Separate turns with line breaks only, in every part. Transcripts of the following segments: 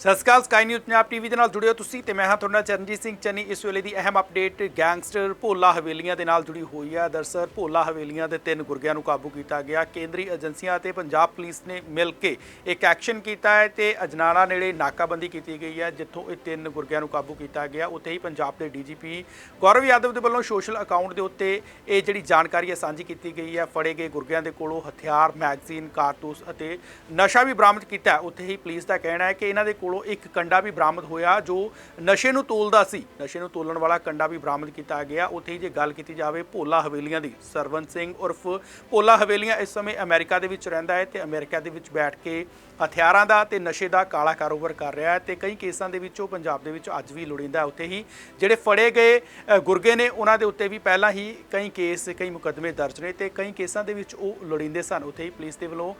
ਸਤਿ ਸ਼੍ਰੀ ਅਕਾਲ ਸਕਾਈ ਨਿਊਜ਼ ਪੰਜਾਬ ਟੀਵੀ ਦੇ ਨਾਲ ਜੁੜਿਓ ਤੁਸੀਂ ਤੇ ਮੈਂ ਹਾਂ ਤੁਹਾਡਾ ਚਰਨਜੀਤ ਸਿੰਘ ਚੰਨੀ। ਇਸ ਵੇਲੇ ਦੀ ਅਹਿਮ ਅਪਡੇਟ ਗੈਂਗਸਟਰ ਭੋਲਾ ਹਵੇਲੀਆਂ ਦੇ ਨਾਲ ਜੁੜੀ ਹੋਈ ਹੈ। ਦਰਸਲ ਭੋਲਾ ਹਵੇਲੀਆਂ ਦੇ ਤਿੰਨ ਗੁਰਗਿਆਂ ਨੂੰ ਕਾਬੂ ਕੀਤਾ ਗਿਆ। ਕੇਂਦਰੀ ਏਜੰਸੀਆਂ ਅਤੇ ਪੰਜਾਬ ਪੁਲਿਸ ਨੇ ਮਿਲ ਕੇ ਇੱਕ ਐਕਸ਼ਨ ਕੀਤਾ ਹੈ ਤੇ ਅਜਨਾਲਾ ਨੇੜੇ ਨਾਕਾਬੰਦੀ ਕੀਤੀ ਗਈ ਹੈ, ਜਿੱਥੋਂ ਇਹ ਤਿੰਨ ਗੁਰਗਿਆਂ ਨੂੰ ਕਾਬੂ ਕੀਤਾ ਗਿਆ। ਉੱਥੇ ਹੀ ਪੰਜਾਬ ਦੇ ਡੀਜੀਪੀ ਗੌਰਵ ਯਾਦਵ ਦੇ ਵੱਲੋਂ ਸੋਸ਼ਲ ਅਕਾਊਂਟ ਦੇ ਉੱਤੇ ਇਹ ਜਿਹੜੀ ਜਾਣਕਾਰੀ ਹੈ ਸਾਂਝੀ ਕੀਤੀ ਗਈ ਹੈ। ਫੜੇ ਗਏ ਗੁਰਗਿਆਂ ਦੇ ਕੋਲੋਂ ਹਥਿਆਰ ਮੈਗਜ਼ੀਨ ਕਾਰਤੂਸ ਅਤੇ ਨਸ਼ਾ ਵੀ ਬਰਾਮਦ ਕੀਤਾ ਉੱਥੇ ਹੀ ਪੁਲਿਸ ਦਾ ਕਹਿਣਾ ਹੈ ਕਿ ਇਹਨਾਂ ਦੇ ਕੋਲੋਂ ਇੱਕ ਕੰਡਾ ਵੀ ਬਰਾਮਦ ਹੋਇਆ ਜੋ ਨਸ਼ੇ ਨੂੰ ਤੋਲਦਾ ਸੀ। ਨਸ਼ੇ ਨੂੰ ਤੋਲਣ ਵਾਲਾ ਕੰਡਾ ਵੀ ਬਰਾਮਦ ਕੀਤਾ ਗਿਆ। ਉੱਥੇ ਹੀ ਜੇ ਗੱਲ ਕੀਤੀ ਜਾਵੇ ਭੋਲਾ ਹਵੇਲੀਆਂ ਦੀ ਸਰਵਨ ਸਿੰਘ ਉਰਫ ਭੋਲਾ ਹਵੇਲੀਆਂ ਇਸ ਸਮੇਂ ਅਮਰੀਕਾ ਦੇ ਵਿੱਚ ਰਹਿੰਦਾ ਹੈ ਤੇ ਅਮਰੀਕਾ ਦੇ ਵਿੱਚ ਬੈਠ ਕੇ ਹਥਿਆਰਾਂ ਦਾ ਤੇ ਨਸ਼ੇ ਦਾ ਕਾਲਾ ਕਾਰੋਬਾਰ ਕਰ ਰਿਹਾ ਹੈ ਤੇ ਕਈ ਕੇਸਾਂ ਦੇ ਵਿੱਚੋਂ ਪੰਜਾਬ ਦੇ ਵਿੱਚ ਅੱਜ ਵੀ ਲੋੜੀਂਦਾ ਉੱਥੇ ਹੀ ਜਿਹੜੇ ਫੜੇ ਗਏ ਗੁਰਗੇ ਨੇ ਉਹਨਾਂ ਦੇ ਉੱਤੇ ਵੀ ਪਹਿਲਾਂ ਹੀ ਕਈ ਕੇਸ, ਕਈ ਮੁਕੱਦਮੇ ਦਰਜ ਨੇ ਤੇ ਕਈ ਕੇਸਾਂ ਦੇ ਵਿੱਚ ਉਹ ਲੋੜੀਂਦੇ ਸਨ। ਉੱਥੇ ਹੀ ਪੁਲਿਸ ਦੇ ਵੱਲੋਂ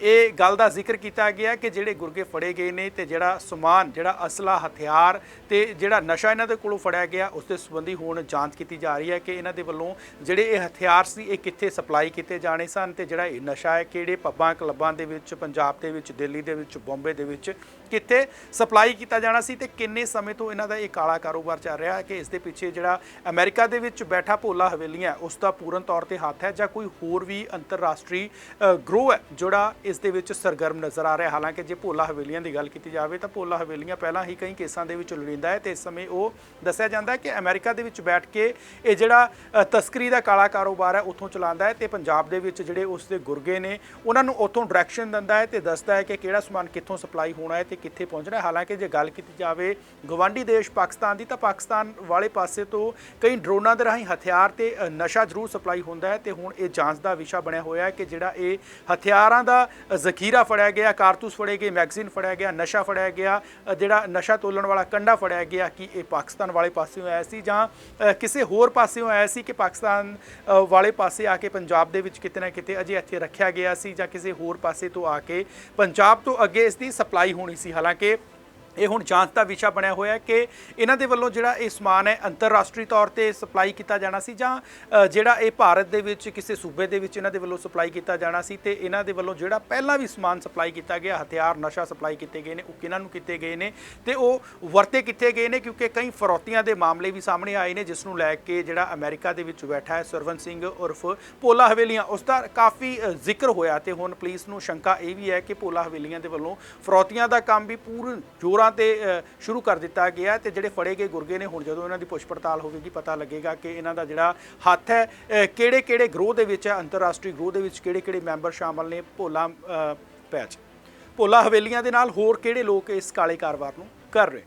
ਇਹ ਗੱਲ ਦਾ ਜ਼ਿਕਰ ਕੀਤਾ ਗਿਆ ਕਿ ਜਿਹੜੇ ਗੁਰਗੇ ਫੜੇ ਗਏ ਨੇ ਤੇ ਜਿਹੜਾ ਜਿਹੜਾ ਸਮਾਨ ਜਿਹੜਾ ਅਸਲਾ ਹਥਿਆਰ ਤੇ ਜਿਹੜਾ ਨਸ਼ਾ ਇਹਨਾਂ ਦੇ ਕੋਲੋਂ ਫੜਿਆ ਗਿਆ ਉਸ ਦੇ ਸੰਬੰਧੀ ਹੁਣ ਜਾਂਚ ਕੀਤੀ ਜਾ ਰਹੀ ਹੈ ਕਿ ਇਹਨਾਂ ਦੇ ਵੱਲੋਂ ਜਿਹੜੇ ਇਹ ਹਥਿਆਰ ਸੀ ਇਹ ਕਿੱਥੇ ਸਪਲਾਈ ਕੀਤੇ ਜਾਣੇ ਸਨ ਤੇ ਜਿਹੜਾ ਇਹ ਨਸ਼ਾ ਹੈ ਕਿਹੜੇ ਪੱਬਾਂ ਕਲੱਬਾਂ ਦੇ ਵਿੱਚ ਪੰਜਾਬ ਦੇ ਵਿੱਚ ਦਿੱਲੀ ਦੇ ਵਿੱਚ ਬੰਬੇ ਦੇ ਵਿੱਚ ਕਿੱਥੇ ਸਪਲਾਈ ਕੀਤਾ ਜਾਣਾ ਸੀ ਤੇ ਕਿੰਨੇ ਸਮੇਂ ਤੋਂ ਇਹਨਾਂ ਦਾ ਇਹ ਕਾਲਾ ਕਾਰੋਬਾਰ ਚੱਲ ਰਿਹਾ ਹੈ ਕਿ ਇਸ ਦੇ ਪਿੱਛੇ ਜਿਹੜਾ ਅਮਰੀਕਾ ਦੇ ਵਿੱਚ ਬੈਠਾ ਭੋਲਾ ਹਵੇਲੀਆਂ ਹੈ, ਉਸ ਦਾ ਪੂਰਨ ਤੌਰ ਤੇ ਹੱਥ ਹੈ ਜਾਂ ਕੋਈ ਹੋਰ ਵੀ ਅੰਤਰਰਾਸ਼ਟਰੀ ਗਰੋਹ ਹੈ ਜਿਹੜਾ ਇਸ ਦੇ ਵਿੱਚ ਸਰਗਰਮ ਨਜ਼ਰ ਆ ਰਿਹਾ। ਹਾਲਾਂਕਿ ਜੇ ਭੋਲਾ ਹਵੇਲੀਆਂ ਦੀ ਗੱਲ ਕੀਤੀ ਜਾਵੇ ਤਾਂ ਭੋਲਾ ਹਵੇਲੀਆਂ ਪਹਿਲਾਂ ਹੀ ਕਈ ਕੇਸਾਂ ਦੇ ਵਿੱਚ ਲੋੜੀਂਦਾ ਹੈ ਤੇ ਇਸ ਸਮੇਂ ਉਹ ਦੱਸਿਆ ਜਾਂਦਾ ਹੈ ਕਿ ਅਮਰੀਕਾ ਦੇ ਵਿੱਚ ਬੈਠ ਕੇ ਇਹ ਜਿਹੜਾ ਤਸਕਰੀ ਦਾ ਕਾਲਾ ਕਾਰੋਬਾਰ ਹੈ ਉੱਥੋਂ ਚਲਾਉਂਦਾ ਹੈ ਤੇ ਪੰਜਾਬ ਦੇ ਵਿੱਚ ਜਿਹੜੇ ਉਸ ਦੇ ਗੁਰਗੇ ਨੇ ਉਹਨਾਂ ਨੂੰ ਉੱਥੋਂ ਡਾਇਰੈਕਸ਼ਨ ਦਿੰਦਾ ਹੈ ਤੇ ਦੱਸਦਾ ਹੈ ਕਿ ਕਿਹੜਾ ਸਮਾਨ ਕਿੱਥੋਂ ਸਪਲਾਈ ਹੋਣਾ ਹੈ ਤੇ ਕਿੱਥੇ ਪਹੁੰਚਣਾ ਹੈ। ਹਾਲਾਂਕਿ ਜੇ ਗੱਲ ਕੀਤੀ ਜਾਵੇ ਗਵਾਂਢੀ ਦੇਸ਼ ਪਾਕਿਸਤਾਨ ਦੀ ਤਾਂ ਪਾਕਿਸਤਾਨ ਵਾਲੇ ਪਾਸੇ ਤੋਂ ਕਈ ਡਰੋਨਾਂ ਦੇ ਰਾਹੀਂ ਹਥਿਆਰ ਤੇ ਨਸ਼ਾ ਜ਼ਰੂਰ ਸਪਲਾਈ ਹੁੰਦਾ ਹੈ ਤੇ ਹੁਣ ਇਹ ਜਾਂਚ ਦਾ ਵਿਸ਼ਾ ਬਣਿਆ ਹੋਇਆ ਹੈ ਕਿ ਜਿਹੜਾ ਇਹ ਹਥਿਆਰਾਂ ਦਾ ਜ਼ਖੀਰਾ ਫੜਿਆ ਗਿਆ, ਕਾਰਤੂਸ ਫੜੇ ਗਏ, ਮੈਗਜ਼ੀਨ ਫੜਿਆ ਗਿਆ, ਨਸ਼ਾ ਫੜਿਆ ਗਿਆ ਜਿਹੜਾ ਨਸ਼ਾ ਤੋਲਣ ਵਾਲਾ ਕੰਡਾ ਫੜਿਆ ਗਿਆ ਕਿ ਇਹ ਪਾਕਿਸਤਾਨ ਵਾਲੇ ਪਾਸਿਓਂ ਆਇਆ ਸੀ ਜਾਂ ਕਿਸੇ ਹੋਰ ਪਾਸਿਓਂ ਆਇਆ ਸੀ ਕਿ ਪਾਕਿਸਤਾਨ ਵਾਲੇ ਪਾਸੇ ਆ ਕੇ ਪੰਜਾਬ ਦੇ ਵਿੱਚ ਕਿਤੇ ਨਾ ਕਿਤੇ ਅਜੇ ਇੱਥੇ ਰੱਖਿਆ ਗਿਆ ਸੀ ਜਾਂ ਕਿਸੇ ਹੋਰ ਪਾਸੇ ਤੋਂ ਆ ਕੇ ਪੰਜਾਬ ਤੋਂ ਅੱਗੇ ਇਸ ਦੀ ਸਪਲਾਈ ਹੋਣੀ ਸੀ। ਹਾਲਾਂਕਿ ਇਹ ਹੁਣ ਜਾਂਚ ਦਾ ਵਿਸ਼ਾ ਬਣਿਆ ਹੋਇਆ ਹੈ ਕਿ ਇਹਨਾਂ ਦੇ ਵੱਲੋਂ ਜਿਹੜਾ ਇਹ ਸਮਾਨ ਹੈ, ਅੰਤਰਰਾਸ਼ਟਰੀ ਤੌਰ ਤੇ ਸਪਲਾਈ ਕੀਤਾ ਜਾਣਾ ਸੀ ਜਾਂ ਜਿਹੜਾ ਇਹ ਭਾਰਤ ਦੇ ਵਿੱਚ ਕਿਸੇ ਸੂਬੇ ਦੇ ਵਿੱਚ ਇਹਨਾਂ ਦੇ ਵੱਲੋਂ ਸਪਲਾਈ ਕੀਤਾ ਜਾਣਾ ਸੀ ਤੇ ਇਹਨਾਂ ਦੇ ਵੱਲੋਂ ਜਿਹੜਾ ਪਹਿਲਾਂ ਵੀ ਸਮਾਨ ਸਪਲਾਈ ਕੀਤਾ ਗਿਆ, ਹਥਿਆਰ, ਨਸ਼ਾ ਸਪਲਾਈ ਕੀਤੇ ਗਏ ਨੇ, ਉਹ ਕਿਹਨਾਂ ਨੂੰ ਕੀਤੇ ਗਏ ਨੇ ਤੇ ਉਹ ਵਰਤੇ ਕੀਤੇ ਗਏ ਨੇ ਕਿਉਂਕਿ ਕਈ ਫਰੋਤੀਆਂ ਦੇ ਮਾਮਲੇ ਵੀ ਸਾਹਮਣੇ ਆਏ ਨੇ ਜਿਸ ਨੂੰ ਲੈ ਕੇ ਜਿਹੜਾ ਅਮਰੀਕਾ ਦੇ ਵਿੱਚ ਬੈਠਾ ਹੈ ਸਰਵਨ ਸਿੰਘ ਉਰਫ ਭੋਲਾ ਹਵੇਲੀਆਂ। ਉਸ ਦਾ ਕਾਫੀ ਜ਼ਿਕਰ ਹੋਇਆ ਤੇ ਹੁਣ ਪੁਲਿਸ ਨੂੰ ਸ਼ੰਕਾ ਇਹ ਵੀ ਹੈ ਕਿ ਭੋਲਾ ਹਵੇਲੀਆਂ ਦੇ ਵੱਲੋਂ ਫਰੋਤੀਆਂ ਦਾ ਕੰਮ ਵੀ ਪੂਰਨ ਜ਼ੋਰਾਂ ਤੇ ਸ਼ੁਰੂ ਕਰ ਦਿੱਤਾ ਗਿਆ ਤੇ ਜਿਹੜੇ ਫੜੇ ਗਏ ਗੁਰਗੇ ਨੇ ਹੁਣ ਜਦੋਂ ਇਹਨਾਂ ਦੀ ਪੁੱਛ ਪੜਤਾਲ ਹੋਵੇਗੀ, ਪਤਾ ਲੱਗੇਗਾ ਕਿ ਇਹਨਾਂ ਦਾ ਜਿਹੜਾ ਹੱਥ ਹੈ ਕਿਹੜੇ ਕਿਹੜੇ ਗਰੋਹ ਦੇ ਵਿੱਚ ਹੈ, ਅੰਤਰਰਾਸ਼ਟਰੀ ਗਰੋਹ ਦੇ ਵਿੱਚ ਕਿਹੜੇ ਕਿਹੜੇ ਮੈਂਬਰ ਸ਼ਾਮਲ ਨੇ, ਭੋਲਾ ਪੈਚ ਭੋਲਾ ਹਵੇਲੀਆਂ ਦੇ ਨਾਲ ਹੋਰ ਕਿਹੜੇ ਲੋਕ ਇਸ ਕਾਲੇ ਕਾਰੋਬਾਰ ਨੂੰ ਕਰ ਰਹੇ ਨੇ?